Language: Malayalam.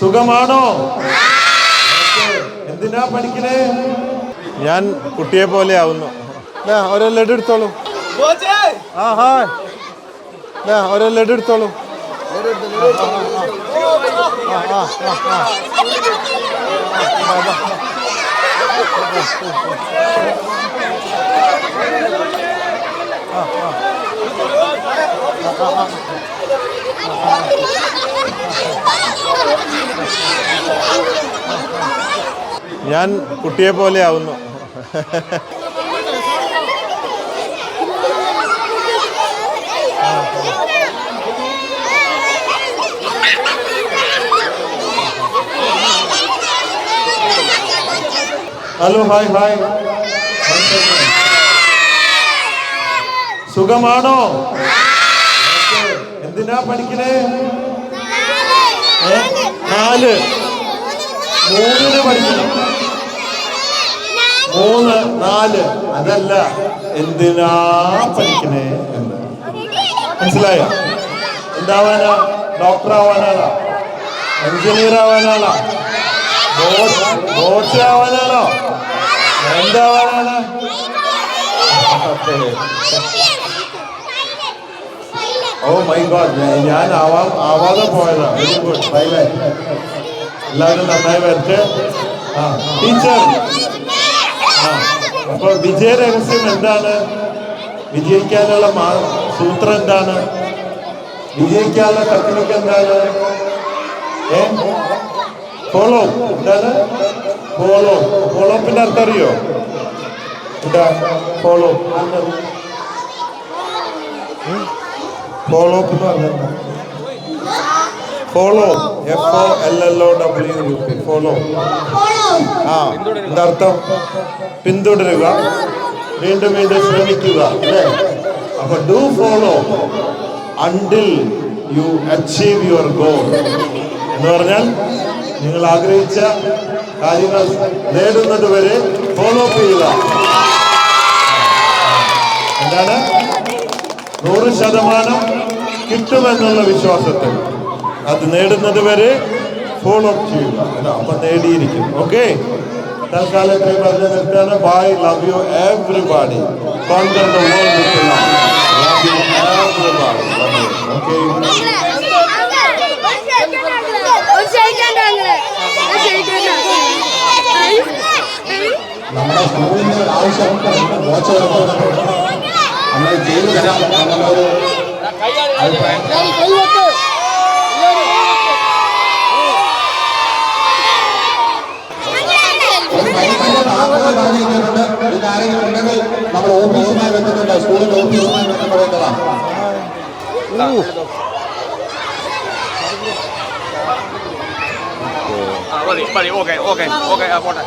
സുഖമാണോ? എന്തിനാ പഠിക്കണേ? ഞാൻ കുട്ടിയെ പോലെ ആവുന്നു. ഓരോ ലഡു എടുത്തോളൂ. ആ ഹായ്. ഓരോ ലഡു എടുത്തോളൂ. ആ, ആ, ആ, ആ. ഞാൻ കുട്ടിയെ പോലെ ആവുന്നു. Hello hi hi. സുഖമാണോ? എന്തിനാ പഠിക്കണേ? നാല്. മൂന്നിന് പഠിക്കണം. മൂന്ന് നാല്. അതല്ല. എന്തിനാ പഠിക്കണേ എന്ന്. മനസ്സിലായോ? എന്താവാനാ? ഡോക്ടർ ആവാനാണോ എഞ്ചിനീയർ ആവാനാണോ ബോട്ട് ആവാനാണോ എന്താവാനാണ് ഓ മൈ ഗോഡ് ഞാൻ ആവാ ആവാതെ പോയതാ. വെരി ഗുഡ് ബൈ ബൈ എല്ലാവരും നന്നായി വരട്ടെ. ആ ടീച്ചർ. ആ അപ്പോൾ വിജയ രഹസ്യം എന്താണ്? വിജയിക്കാനുള്ള മാ- സൂത്രം എന്താണ്? വിജയിക്കാനുള്ള ടെക്നിക്ക് എന്താണ്? ഏ? ഫോളോ എന്താണ്? ഫോളോ ഫോളോ പിന്നെ അർത്ഥം അറിയോ? എന്താ ഫോളോ ഫോളോ എന്ന് പറഞ്ഞാൽ follow F O L L O W U P follow ആ എന്താർത്ഥം പിന്തുടരുക. വീണ്ടും വീണ്ടും ശ്രമിക്കുക. അല്ലേ? അപ്പൊ do follow until you achieve your goal എന്ന് പറഞ്ഞാൽ നിങ്ങൾ ആഗ്രഹിച്ച കാര്യങ്ങൾ നേടുന്നത് വരെ ഫോളോ ചെയ്യുക. എന്താണ്? നൂറ് ശതമാനം കിട്ടുമെന്നുള്ള വിശ്വാസത്തിൽ അത് നേടുന്നത് വരെ ഫോളോ ചെയ്യുക. അപ്പൊ നേടിയിരിക്കും. ഓക്കെ തൽക്കാലം പറഞ്ഞു നിർത്തുകയാണ്. Bye love you everybody conquer നമ്മുടെ സ്കൂളിന്റെ ഒരു ആവശ്യം ബോധവൽക്കരണം നമ്മൾ ചെയ്തു തരാം എന്നുള്ളൊരു അഭിപ്രായം ഒരു മൈക്കിന്റെ താക്കോൽ പറഞ്ഞിരിക്കുന്നുണ്ട് ഇത് ആരെങ്കിലും ഉണ്ടെങ്കിൽ നമ്മൾ ഓഫീസുമായി ബന്ധപ്പെട്ട സ്കൂളിന്റെ ഓഫീസുമായി ബന്ധപ്പെടേണ്ടതാണ് ആ മതി മതി. ഓക്കെ ഓക്കെ ഓക്കെ ആ പോട്ടെ.